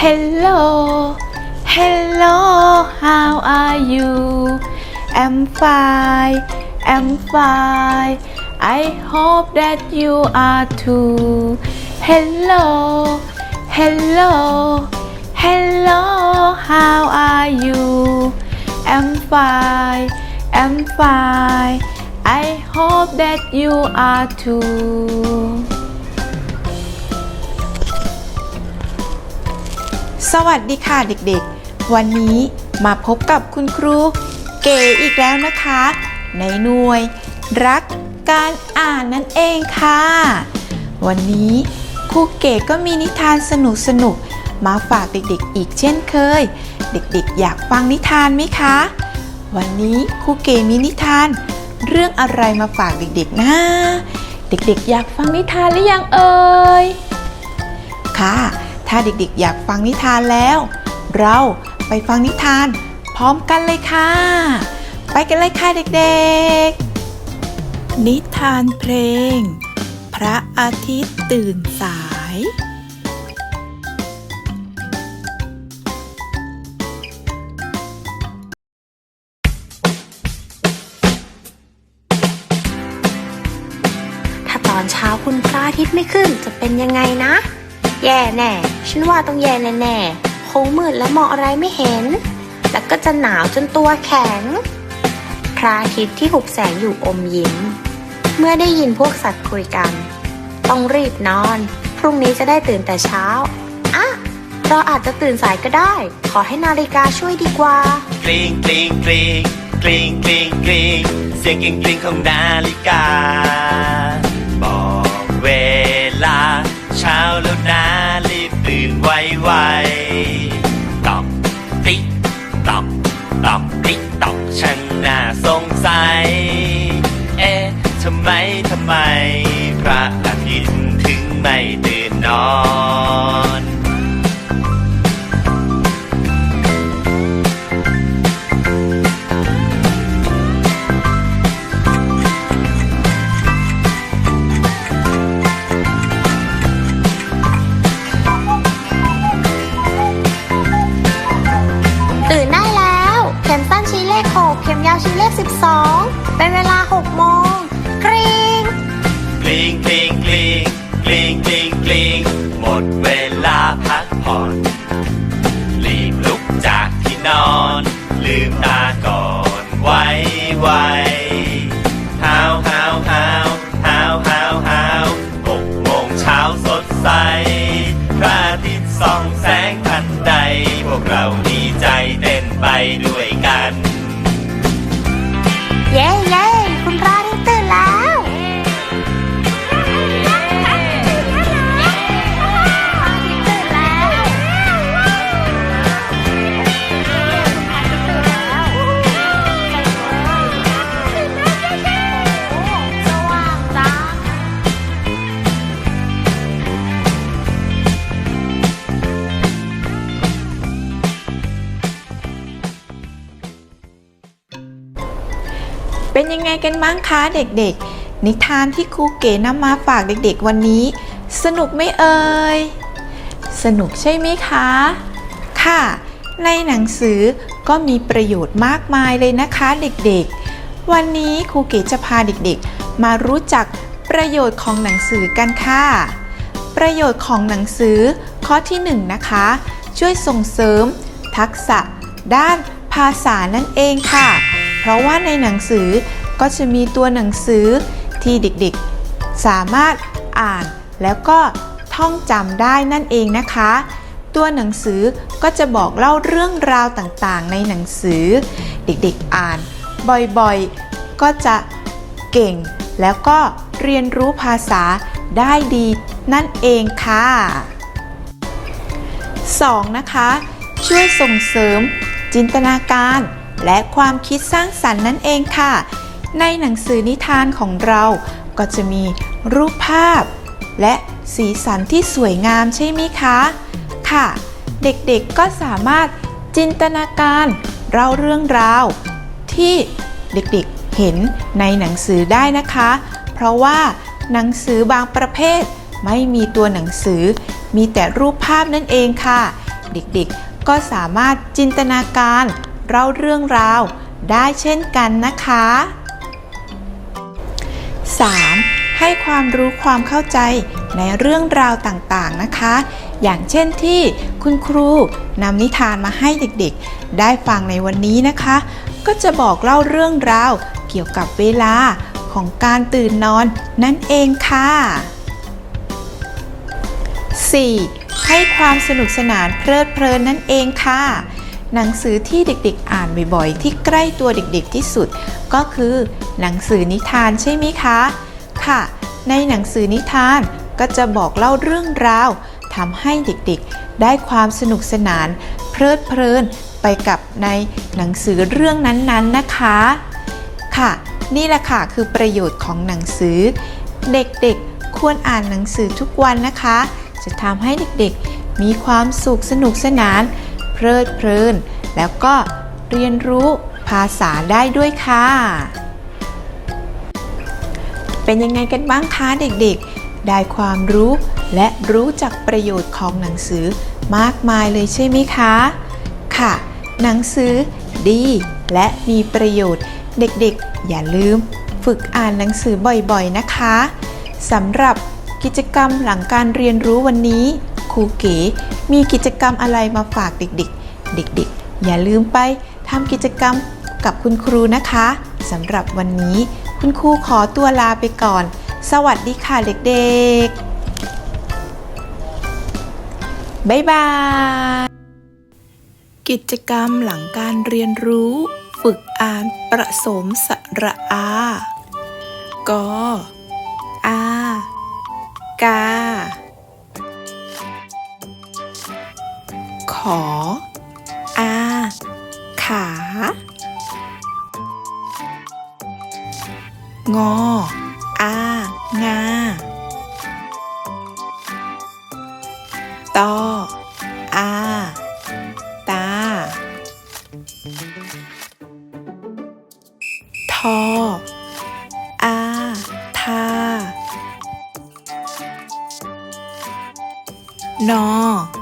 Hello Hello How are you? I'm fine I'm fine I hope that you are too. Hello Hello Hello How are you? I'm fine I'm fine I hope that you are too สวัสดีค่ะเด็กๆ วันนี้มาพบกับคุณครู เก๋อีกแล้วนะคะ ในหน่วย รักการอ่านนั่นเองค่ะ วันนี้ครูเก๋ก็มีนิทานสนุกๆมาฝากเด็กๆ อีกเช่นเคย เด็กๆ อยากฟังนิทานไหมคะ วันนี้ครูเก๋มีนิทาน เรื่องอะไรมาฝากเด็กๆนะ เด็กๆ อยากฟังนิทานหรือยังเอ่ยค่ะ ถ้าเด็กๆ อยากฟังนิทานแล้ว เราไปฟังนิทานพร้อมกันเลยค่ะ ไปกันเลยค่ะเด็กๆ นิทานเพลง พระอาทิตย์ตื่นสาย ถ้าตอนเช้าคุณพระอาทิตย์ไม่ขึ้นจะเป็นยังไงนะ แย่แน่ ฉันว่าต้องแย่แน่ๆคงมืดและมองอะไรไม่เห็น แล้วก็จะหนาวจนตัวแข็ง พระอาทิตย์ที่หุบแสงอยู่อมยิ้ม เมื่อได้ยินพวกสัตว์คุยกัน ต้องรีบนอน พรุ่งนี้จะได้ตื่นแต่เช้า อะ เราอาจจะตื่นสายก็ได้ ขอให้นาฬิกาช่วยดีกว่ากริ๊งกริ๊งกริ๊งกริ๊งกริ๊งกริ๊งเสียงกริ๊งกริ๊งของนาฬิกา บอกเวลา เช้าแล้วนะรีบตื่นไวๆตอกติ๊กตอกตอกติ๊กตอกช่างน่าสงสัย เอ๊ะทำไมทำไม พระอาทิตย์ถึงไม่ตื่นนอนตื่น เป็นยังไงกันบ้างคะเด็กๆ นิทานที่ครูเก๋นำมาฝากเด็กๆวันนี้ สนุกไหมเอ่ย สนุกใช่ไหมคะ ค่ะ ในหนังสือก็มีประโยชน์มากมายเลยนะคะเด็กๆ วันนี้ครูเก๋จะพาเด็กๆ มารู้จักประโยชน์ของหนังสือกันค่ะ ประโยชน์ของหนังสือข้อที่1นงนะคะ ช่วยส่งเสริม ทักษะ ด้านภาษานั่นเองค่ะ เพราะว่าในหนังสือก็จะมีตัวหนังสือที่เด็กๆ สามารถอ่านแล้วก็ท่องจำได้นั่นเองนะคะ ตัวหนังสือก็จะบอกเล่าเรื่องราวต่างๆ ในหนังสือ เด็กๆอ่านบ่อยๆ ก็จะเก่ง แล้วก็เรียนรู้ภาษาได้ดีนั่นเองค่ะ 2. นะคะ ช่วยส่งเสริมจินตนาการ และความคิดสร้างสรรค์นั่นเองค่ะ ในหนังสือนิทานของเราก็จะมีรูปภาพ และสีสันที่สวยงามใช่ไหมคะ ค่ะ เด็กๆก็สามารถจินตนาการเล่าเรื่องราว ที่เด็กๆเห็นในหนังสือได้นะคะ เพราะว่าหนังสือบางประเภทไม่มีตัวหนังสือ มีแต่รูปภาพนั่นเองค่ะ เด็กๆก็สามารถจินตนาการ เล่าเรื่องราว ได้เช่นกันนะคะ 3. ให้ความรู้ความเข้าใจในเรื่องราวต่างๆนะคะ อย่างเช่นที่คุณครูนำนิทานมาให้เด็กๆ ได้ฟังในวันนี้นะคะ ก็จะบอกเล่าเรื่องราวเกี่ยวกับเวลาของการตื่นนอนนั่นเองค่ะ 4. ให้ความสนุกสนานเพลิดเพลินนั่นเองค่ะ หนังสือที่เด็กๆ อ่านบ่อยๆ ที่ใกล้ตัวเด็กๆที่สุด ก็คือหนังสือนิทานใช่ไหมคะ ค่ะ ในหนังสือนิทานก็จะบอกเล่าเรื่องราวทำให้เด็กๆ ได้ความสนุกสนาน เพลิดเพลินไปกับในหนังสือเรื่องนั้นๆนะคะ ค่ะ นี่แหละค่ะคือประโยชน์ของหนังสือ เด็กๆควรอ่านหนังสือทุกวันนะคะ จะทำให้เด็กๆ มีความสุขสนุกสนาน ลิดเพลิน แล้วก็เรียนรู้ภาษาได้ด้วยค่ะ เป็นยังไงกันบ้างคะเด็กๆ ได้ความรู้และรู้จักประโยชน์ของหนังสือมากมายเลยใช่ไหมคะ ค่ะ หนังสือดีและมีประโยชน์ เด็กๆ อย่าลืมฝึกอ่านหนังสือบ่อยๆ นะคะสำหรับกิจกรรมหลังการเรียนรู้วันนี้ ครูเก๋มีกิจกรรมอะไรมาฝากเด็กๆ เด็กๆ อย่าลืมไปทำกิจกรรมกับคุณครูนะคะสำหรับวันนี้คุณครูขอตัวลาไปก่อน สวัสดีค่ะเด็กๆ บ๊ายบาย กิจกรรมหลังการเรียนรู้ ฝึกอ่านประสมสระอา กอ อากา อ อา ขา งอ อา งา ตอ อา ตา ทอ อา ทานอ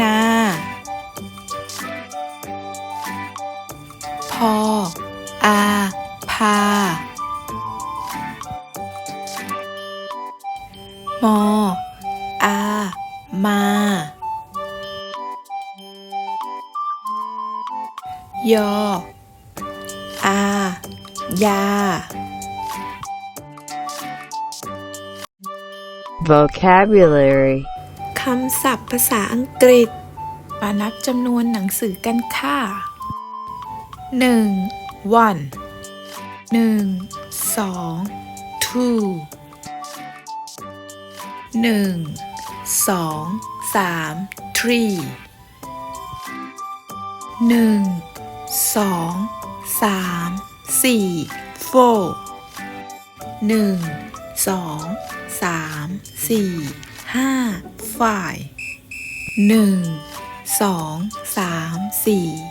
นา พอ อา พา มอ อา มา ยอ อา ยา Vocabulary คำศัพท์ภาษาอังกฤษ มานับจำนวนหนังสือกันค่ะ 1 one 1 2 two 1 2 3 three 1 2 3 4 four 1 2 3 4 5 ฝ่าย 1 2 3 4 5 6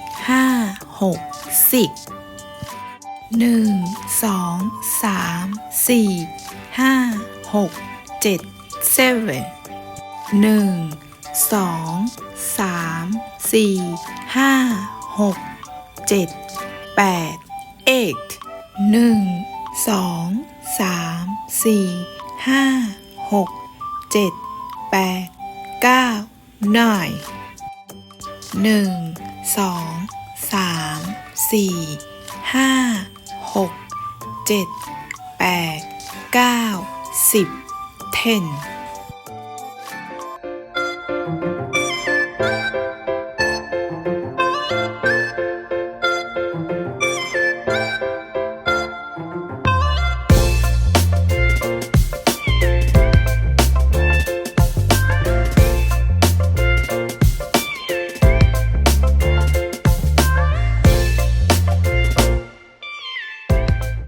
10 1 2 3 4 5 6 7 7 1 2 3 4 5 6 7 8 8 1 2 3 4 5 6 7 แปด eight หน่องสามสี่ห้าหกเก้าหนึ่งสองสามสี่ห้าหกเจ็ดแปดเก้าสิบ ten